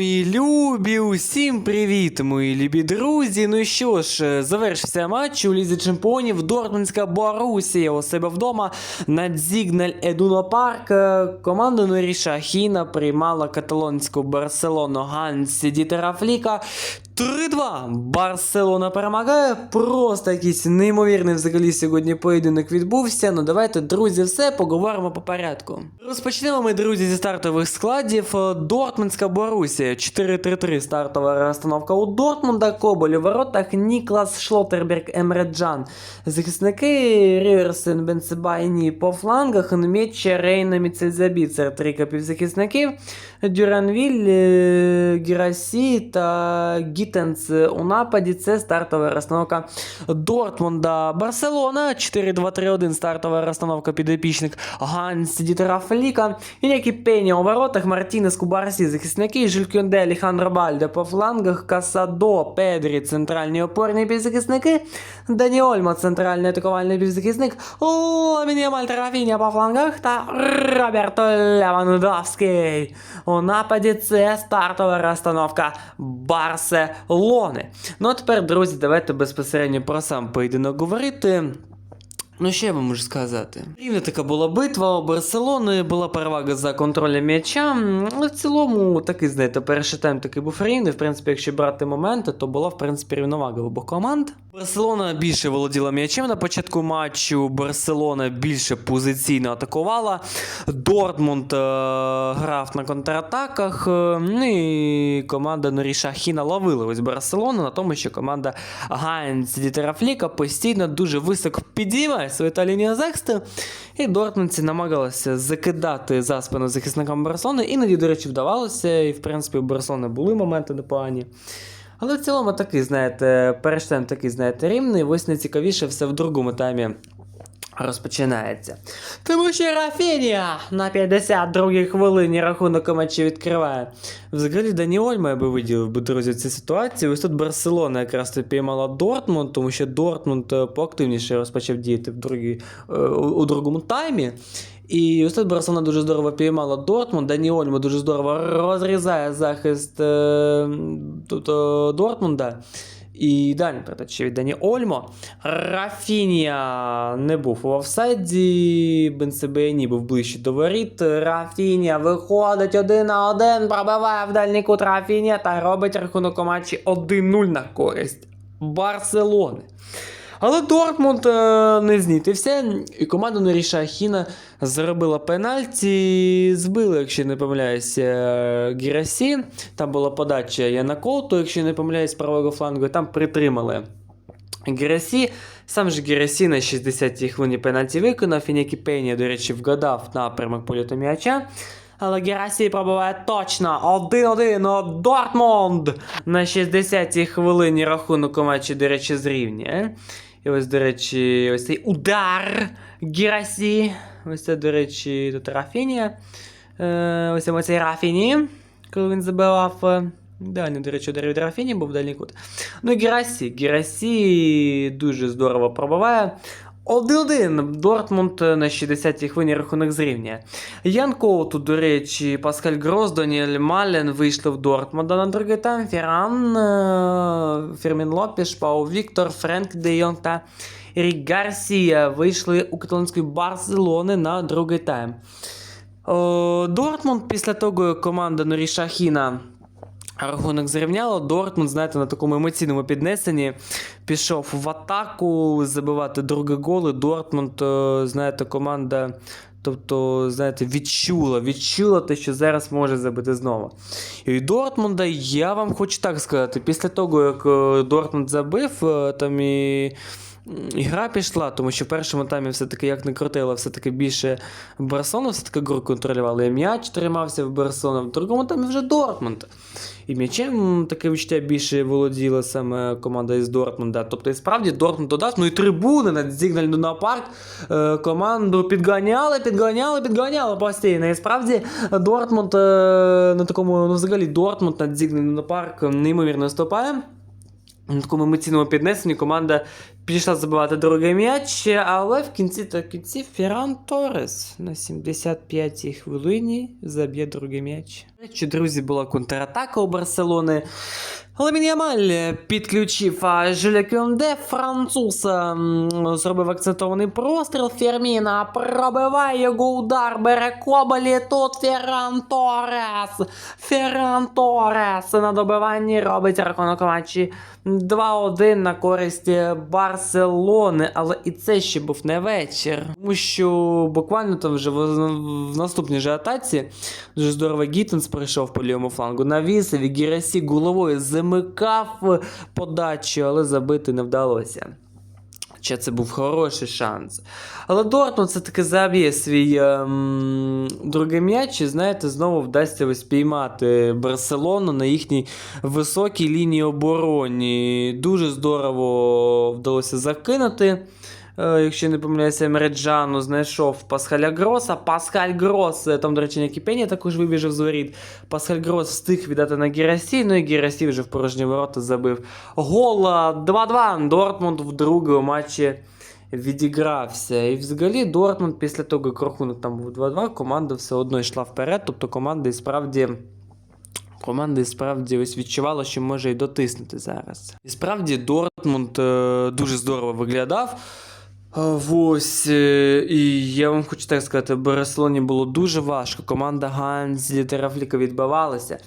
Мої любі, усім привіт, мої любі друзі. Ну що ж, е, завершився матч у Лізі Чемпіонів. Дортмундська Борусія у себе вдома на Дзігналь Едуно Парк. Е, Команда Норіша Хіна приймала каталонську Барселону Гансі Дітера Фліка. 3-2. Барселона перемагає. Просто якийсь неймовірний взагалі сьогодні поєдинок відбувся. Ну давайте, друзі, все поговоримо по порядку. Розпочнемо ми, друзі, зі стартових складів. Дортмундська Борусія 4-3-3 стартова розстановка у Дортмунда. Коболь у воротах, Ніклас Шлотерберг, Емреджан. Захисники Ріверсен, Бенцебайні по флангах, Нмітче, Рейна, Міцельзабіцер, три півзахисників. Дюранвіль, е, Гірасі та Гітенс у нападі. Це стартова розстановка Дортмунда. Барселона 4-2-3-1 стартова розстановка підопічник Ганс Дітера Фліка. І які Пеня у воротах, Мартінес Кубарсі, захисники, Жилькюнде, Алехандро Бальде по флангах, Касадо, Педрі, центральні опорні півзахисники, Дані Ольмо, центральний атакувальний півзахисник, Ламінія Мальтрафіня по флангах та Роберто Левандовський. У нападі це стартова розстановка Барселони. Ну а тепер, друзі, давайте безпосередньо про сам поєдинок говорити. Ну, що я вам можу сказати? Рівна така була битва у Барселони, була перевага за контролем м'яча. Але в цілому, такий, знаєте, перший тайм такий був рівний. В принципі, якщо брати моменти, то була, в принципі, рівновага в обох команд. Барселона більше володіла м'ячем на початку матчу. Барселона більше позиційно атакувала. Дортмунд е- грав на контратаках. е, Ну і команда Норіша Хіна ловила ось Барселону на тому, що команда Гайнц Дітера Фліка постійно дуже високо підіймає свою та лінію. І Дортмундці намагалися закидати за спину захисникам Барселони. Іноді, до речі, вдавалося. І, в принципі, у Барселони були моменти непогані. Але в цілому такий, знаєте, перештем такий, знаєте, рівний. Ось найцікавіше все в другому таймі розпочинається. Тому що Рафінія на 52-й хвилині рахунок у матчі відкриває. Взагалі Дані Ольма я би виділив би, друзі, цю ситуацію. Ось тут Барселона якраз піймала Дортмунд, тому що Дортмунд е, поактивніше розпочав діяти в другій, е, у, другому таймі. І ось тут Барселона дуже здорово піймала Дортмунд. Дані Ольма дуже здорово розрізає захист е, Дортмунда. І далі передача від Дані Ольмо. Рафінія не був у офсайді. Бенсебені був ближче до воріт. Рафінія виходить один на один, пробиває в дальній кут Рафінія та робить рахунок у матчі 1-0 на користь Барселони. Але Дортмунд е, не знітився, і команда Норіша Хіна зробила пенальті, збили, якщо не помиляюся, е, Гірасі. Там була подача Янакоту, якщо не помиляюсь, правого флангу, там притримали. Герасі, сам же Герасі на 60-й хвилині пенальті виконав, і Нікі Пейні, до речі, вгадав напрямок польоту м'яча. Але Герасі пробиває точно 1-1 у Дортмунд на 60-й хвилині рахунок у матчі, до речі, зрівнює. І ось, до речі, ось цей удар Герасі. Ось це, до речі, тут Рафінія. Е, ось цей Рафіні, коли він забивав. е, Далі, до речі, удар від Рафіні був дальній кут. Ну, Герасі. Герасі дуже здорово пробиває. 1-1. Дортмунд на 60-й хвилині рахунок зрівнює. Ян Коуту, до речі, Паскаль Грос, Даніель Мален вийшли в Дортмунда на другий тайм. Ферран, е, Фермін Лопіш, Пау Віктор, Френк Де Йонг та Рік Гарсія вийшли у каталонської Барселони на другий тайм. О, Дортмунд після того, як команда Норіша Хіна рахунок зрівняла, Дортмунд, знаєте, на такому емоційному піднесенні пішов в атаку забивати другі голи. Дортмунд, е, знаєте, команда. Тобто, знаєте, відчула, відчула те, що зараз може забити знову. І Дортмунда, я вам хочу так сказати, після того, як е, Дортмунд забив, е, там і. І гра пішла, тому що в першому таймі все-таки як не крутило, все-таки більше Барселона все-таки гру контролювала, і м'яч тримався в Барселона, в другому таймі вже Дортмунд. І м'ячем таке відчуття більше володіла саме команда із Дортмунда. Тобто, і справді Дортмунд додав, ну і трибуни на Зігнальну на парк е, команду підганяли, підганяли, підганяли постійно. І справді Дортмунд е, на такому, ну взагалі Дортмунд на Зігнальну на парк неймовірно стопає. На такому емоційному піднесенні команда пішла забивати другий м'яч, але в кінці та кінці Ферран Торрес на 75-й хвилині заб'є другий м'яч. Чи друзі, була контратака у Барселони. Але Мінямаль підключив а, Жиля Кюнде, француз зробив акцентований простріл. Ферміна пробиває його удар, бере Кобалі, тут Ферран Торрес. Ферран Торрес на добиванні робить рахунок матчі 2-1 на користь Барселони. Але і це ще був не вечір. Тому що буквально там вже в, наступній же атаці дуже здорово Гіттенс прийшов по лівому флангу. Навісив і Гірасі головою замикав подачу, але забити не вдалося. Хоча це був хороший шанс. Але Дортмунд все-таки заб'є свій ем, другий м'яч, і знаєте, знову вдасться ось піймати Барселону на їхній високій лінії оборони. Дуже здорово вдалося закинути. Е, Якщо не помиляюся, Мереджану знайшов Пасхаля Гроса. Пасхаль Грос, е, там, до речі, Нікіпені також вибіжав з воріт. Пасхаль Грос встиг віддати на Герасі, ну і Герасі вже в порожні ворота забив. Гол е, 2-2. Дортмунд вдруге у матчі відігрався. І взагалі Дортмунд після того, як рахунок там був 2-2, команда все одно йшла вперед. Тобто команда і справді. Команда і справді ось відчувала, що може і дотиснути зараз. І справді Дортмунд е, дуже здорово виглядав. Ось, е, і я вам хочу так сказати, Барселоні було дуже важко. Команда Ганзі Терафліка відбивалася.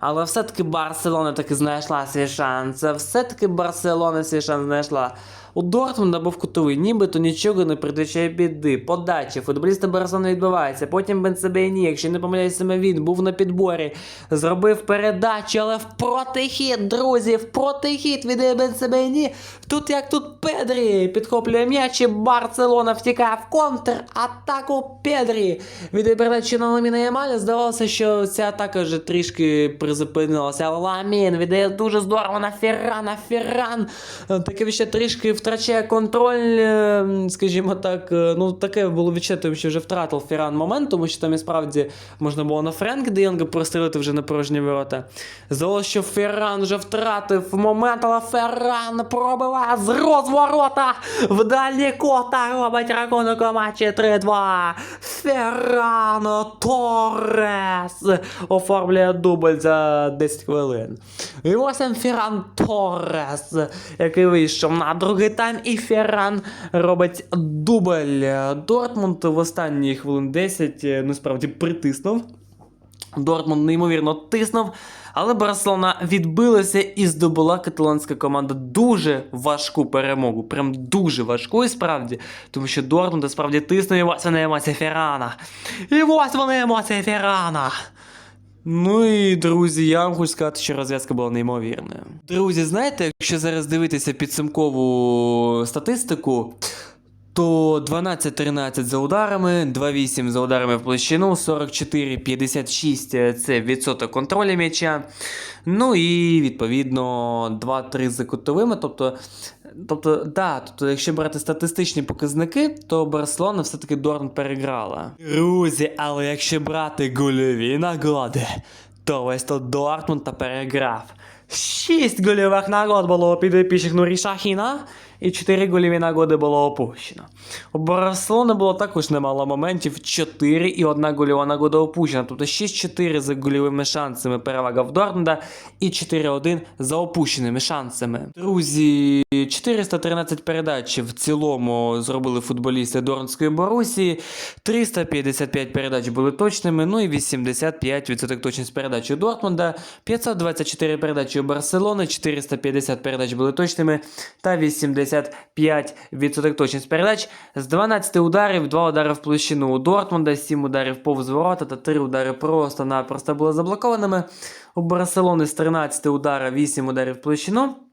Але все-таки Барселона таки знайшла свій шанс. Все-таки Барселона свій шанс знайшла. У Дортмунда був кутовий, нібито нічого не передбачає біди. Подача, футболісти Барселони відбиваються. Потім Бенцебейні, якщо не помиляюсь саме він, був на підборі, зробив передачу, але в протихід, друзі, в протихід від Бенцебейні. Тут як тут Педрі підхоплює м'яч і Барселона втікає в контр. Атаку Педрі. Від передачі на Ламіна Ямаля здавалося, що ця атака вже трішки призупинилася. Ламін віддає дуже здорово на. Ферран е, таке ще трішки втрачає контроль, е, скажімо так. е, Ну, таке було відчуття, що вже втратив Ферран момент, тому що там і справді можна було на Френк де Йонга прострілити вже на порожні ворота. Здалося, що Ферран вже втратив момент, але Ферран пробиває з розворота в дальні кота робить рахунок у матчі 3-2. Феррано Торрес оформлює дубль за 10 хвилин. І ось Ферран Торрес, який вийшов на другий тайм, і Ферран робить дубль. Дортмунд в останні хвилин 10 е, насправді притиснув. Дортмунд неймовірно тиснув, але Барселона відбилася і здобула каталонська команда дуже важку перемогу. Прям дуже важку і справді. Тому що Дортмунд справді тиснув і ось вона емоція Феррана. І ось вона емоція Феррана. Ну і друзі, я вам хочу сказати, що розв'язка була неймовірна. Друзі, знаєте, якщо зараз дивитися підсумкову статистику, то 12-13 за ударами, 2-8 за ударами в площину, 44-56 це відсоток контролю м'яча. Ну і відповідно 2-3 за кутовими. Тобто, тобто, да, тобто, якщо брати статистичні показники, то Барселона все-таки Дорн переграла. Друзі, але якщо брати гольові нагоди, то ось то Дортмунд переграв. Шість гольових нагод було у підопічних Нурі Шахіна, і 4 гольові нагоди було опущено. У Барселони було також немало моментів, 4 і 1 гольова нагода опущена. Тобто 6-4 за гольовими шансами перевага в Дортмунда і 4-1 за опущеними шансами. Друзі, 413 передач в цілому зробили футболісти Дорнської Борусі. 355 передач були точними, ну і 85% точність передач у Дортмунда, 524 передачі у Барселони, 450 передач були точними та 85% точність передач. З 12 ударів, 2 удари в площину у Дортмунда, 7 ударів повз ворота та 3 удари просто-напросто були заблокованими. У Барселони з 13 удара 8 ударів в площину.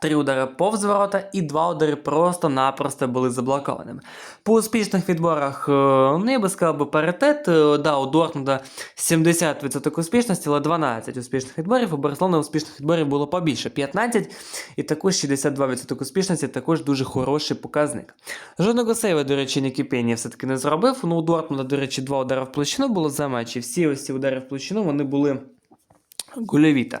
Три удари повз ворота і два удари просто-напросто були заблокованими. По успішних відборах, е, ну я би сказав би паритет. Е, Да, у Дортмунда 70% успішності, але 12 успішних відборів. У Барселони успішних відборів було побільше 15, і також 62% успішності, також дуже хороший показник. Жодного сейва, до речі, Нікіпені все-таки не зробив. Ну, у Дортмунда, до речі, два удари в площину було за матч, і всі ось ці удари в площину вони були гольовіта.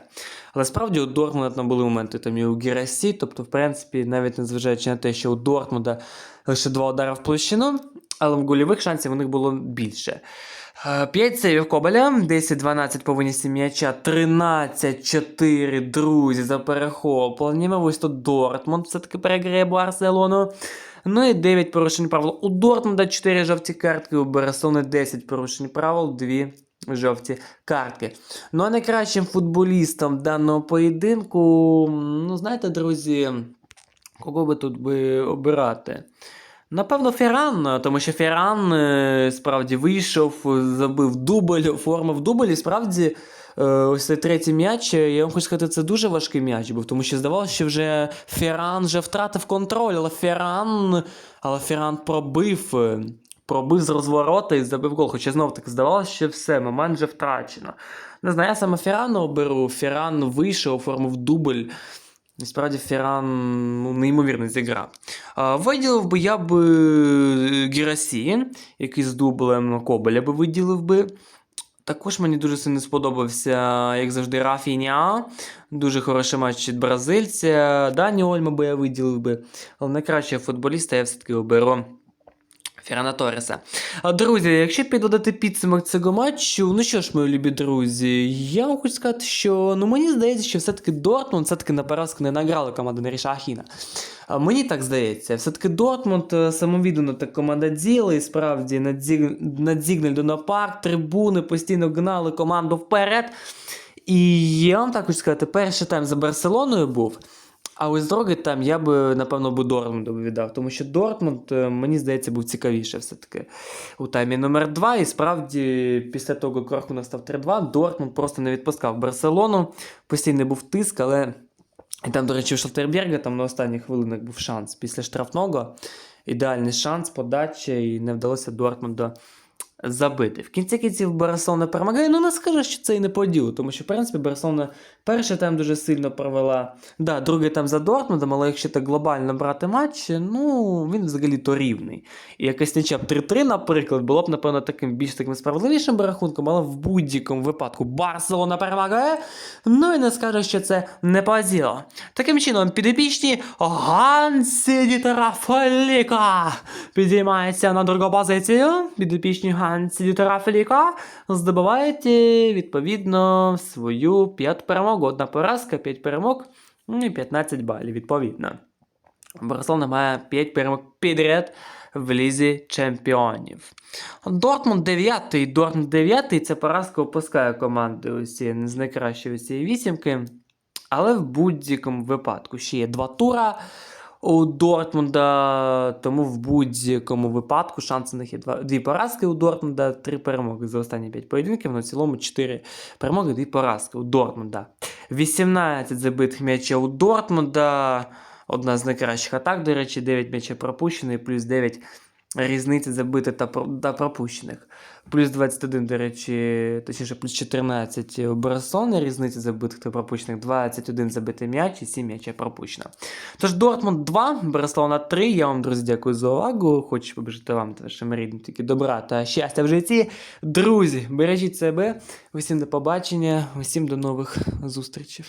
Але справді у Дортмунда там були моменти там і у Герасі, тобто, в принципі, навіть незважаючи на те, що у Дортмунда лише два удари в площину, але в гольових шансів у них було більше. 5 сейвів Кобеля, 10-12 по винісі м'яча, 13-4, друзі, за перехопленнями. Ось тут Дортмунд все-таки переграє Барселону. Ну і 9 порушень правил. У Дортмунда 4 жовті картки, у Барселони 10 порушень правил, 2 жовті картки. Ну а найкращим футболістом даного поєдинку, ну знаєте, друзі, кого би тут би обирати? Напевно, Ферран, тому що Ферран е, справді вийшов, забив дубль, оформив дубль, і справді. е, Ось цей третій м'яч, е, я вам хочу сказати, це дуже важкий м'яч був, тому що здавалося, що вже Ферран вже втратив контроль, але Ферран, але Ферран пробив, пробив з розворота і забив гол. Хоча знов таки здавалося, що все, момент вже втрачено. Не знаю, я саме Феррану оберу. Ферран вийшов, оформив дубль. І справді Ферран ну, неймовірно зіграв. Виділив би я б е, Герасі, який з дублем Кобеля би виділив би. Також мені дуже сильно сподобався, як завжди, Рафіня. Дуже хороший матч від бразильця. Дані Ольма би я виділив би. Але найкращого футболіста я все-таки оберу. Феррана Торреса. Друзі, якщо підводити підсумок цього матчу, ну що ж, мої любі друзі, я вам хочу сказати, що ну мені здається, що все-таки Дортмунд все-таки на поразку не награла команда Неріша Ахіна. Мені так здається, все-таки Дортмунд е, самовіддано так команда діла, і справді надзігнель до напарк, трибуни постійно гнали команду вперед. І я вам так хочу сказати, перший тайм за Барселоною був. А ось другий тайм я би, напевно, би Дортмунду віддав, тому що Дортмунд, е, мені здається, був цікавіше все-таки у таймі номер 2 І справді, після того, як рахунок став 3-2, Дортмунд просто не відпускав Барселону. Постійно був тиск, але і там, до речі, у Шалтерберга там на останніх хвилинах був шанс після штрафного. Ідеальний шанс, подача, і не вдалося Дортмунду забити. В кінці кінців Барселона перемагає. Ну не скажу, що це і не по ділу, тому що, в принципі, Барселона перший тайм дуже сильно провела. Да, другий там за Дортмундом, але якщо так глобально брати матч, ну він взагалі то рівний. І якась ніча 3-3, наприклад, було б, напевно, таким більш таким справедливішим рахунком, але в будь-якому випадку Барселона перемагає. Ну і не скажу, що це не по ділу. Таким чином, підопічні Гансі Дітера Феліка підіймається на другу позицію. Підопічні Гансі Дітера Феліка здобувають е, відповідно свою п'яту перемогу. Одна поразка, 5 перемог ну і 15 балів, відповідно. Барселона має 5 перемог підряд в лізі чемпіонів. Дортмунд 9 Дортмунд 9 це поразка опускає команди усі з найкращої цієї вісімки. Але в будь-якому випадку ще є два тура у Дортмунда, тому в будь-якому випадку шанси на них є дві поразки у Дортмунда, три перемоги за останні п'ять поєдинків, на цілому чотири перемоги, дві поразки у Дортмунда. 18 забитих м'ячів у Дортмунда, одна з найкращих атак, до речі, 9 м'ячів пропущених, плюс 9 різниці забитих та, та пропущених. Плюс 21, до речі, точніше, плюс 14 у Барселони, різниця забитих та пропущених, 21 забитий м'яч і 7 м'ячів пропущено. Тож Дортмунд 2, Барселона 3. Я вам, друзі, дякую за увагу. Хочу побажати вам та вашим рідним тільки добра та щастя в житті. Друзі, бережіть себе. Усім до побачення, усім до нових зустрічей.